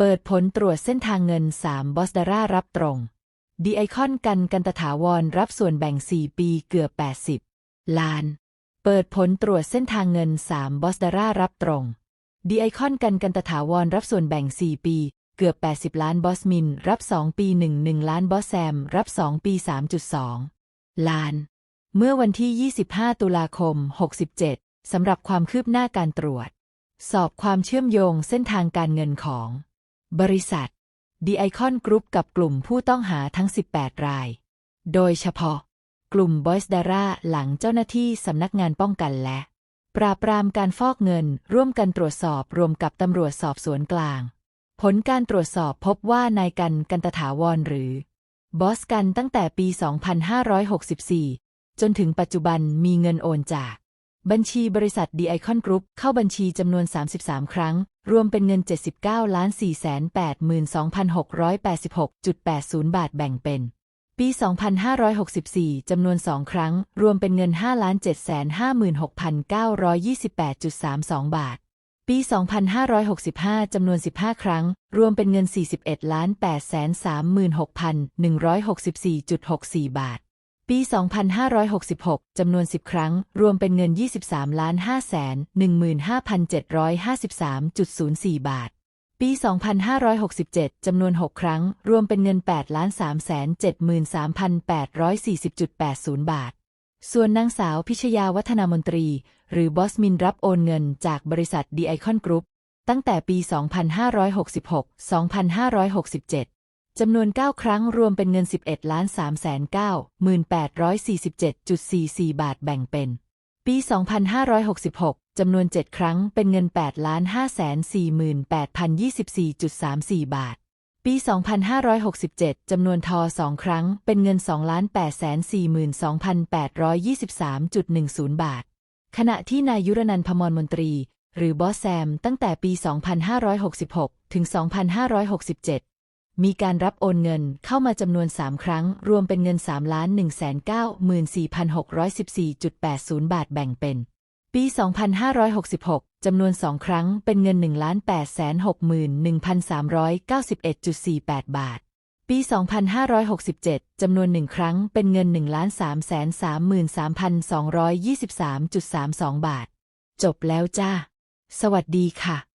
เปิดผลตรวจเส้นทางเงิน 3 บอสดาร่ารับตรงดีไอคอนกันกันตถาวรรับส่วนแบ่ง 4 ปีเกือบ 80 ล้าน เปิดผลตรวจเส้นทางเงิน 3 บอสดาร่ารับตรงดีไอคอนกันกันตถาวรรับส่วนแบ่ง 4 ปี เกือบ 80 ล้านบอสมิน รับ 2 ปี 11 ล้านบอสแซม รับ 2 ปี 3.2 ล้าน เมื่อวันที่ 25 ตุลาคม 67 สำหรับความคืบหน้าการตรวจ สอบความเชื่อมโยงเส้นทางการเงินของ บริษัทดีไอคอนกรุ๊ปกับกลุ่มผู้ต้องหาทั้ง 18 ราย โดยเฉพาะ กลุ่มบอยส์ดาร่าหลังเจ้าหน้าที่สำนักงานป้องกันและ ปราบปรามการฟอกเงินร่วมกันตรวจสอบรวมกับตำรวจสอบสวนกลาง ผลการตรวจสอบพบว่านายกันกันตถาวรหรือบอสกันตั้งแต่ปี 2564 จนถึงปัจจุบันมีเงินโอนจาก บัญชีบริษัทดีไอคอนกรุ๊ปเข้าบัญชีจำนวน 33 ครั้ง รวมเป็นเงิน 79ล้าน482,686.80 บาทแบ่งเป็น ปี 2564 จำนวน 2 ครั้ง รวมเป็นเงิน 5,756,928.32 บาท ปี 2565 จำนวน 15 ครั้ง รวมเป็นเงิน 41ล้าน836,164.64 บาท ปี 2566 จำนวน 10 ครั้ง รวมเป็นเงิน 23ล้าน515,753.04 บาท ปี 2567 จำนวน 6 ครั้ง รวมเป็นเงิน8ล้าน373,840.80 บาท ส่วนนางสาวพิชยาวัฒนามนตรี หรือบอสมินรับโอนเงินจากบริษัทดีไอคอนกรุ๊ปตั้งแต่ปี 2566-2567 จำนวน 9 ครั้งรวมเป็นเงิน 11ล้าน3,9,847.44 บาทแบ่งเป็น ปี 2566 จำนวน 7 ครั้งเป็นเงิน8ล้าน548,024.34 บาท ปี 2567 จำนวนทอ 2 ครั้งเป็นเงิน2ล้าน842,823.10 บาท ขณะที่นายยุรนันพมรมนตรีหรือบอสแซมตั้งแต่ปี 2566 ถึง 2567 มีการรับโอนเงินเข้ามาจำนวน 3 ครั้ง รวมเป็นเงิน 3 194,614.80 บาทแบ่งเป็น ปี 2566 จำนวน 2 ครั้งเป็นเงิน 1 861,391.48 บาท ปี 2567 จำนวน 1 ครั้งเป็นเงิน 1 333,223.32 บาท จบแล้วจ้า สวัสดีค่ะ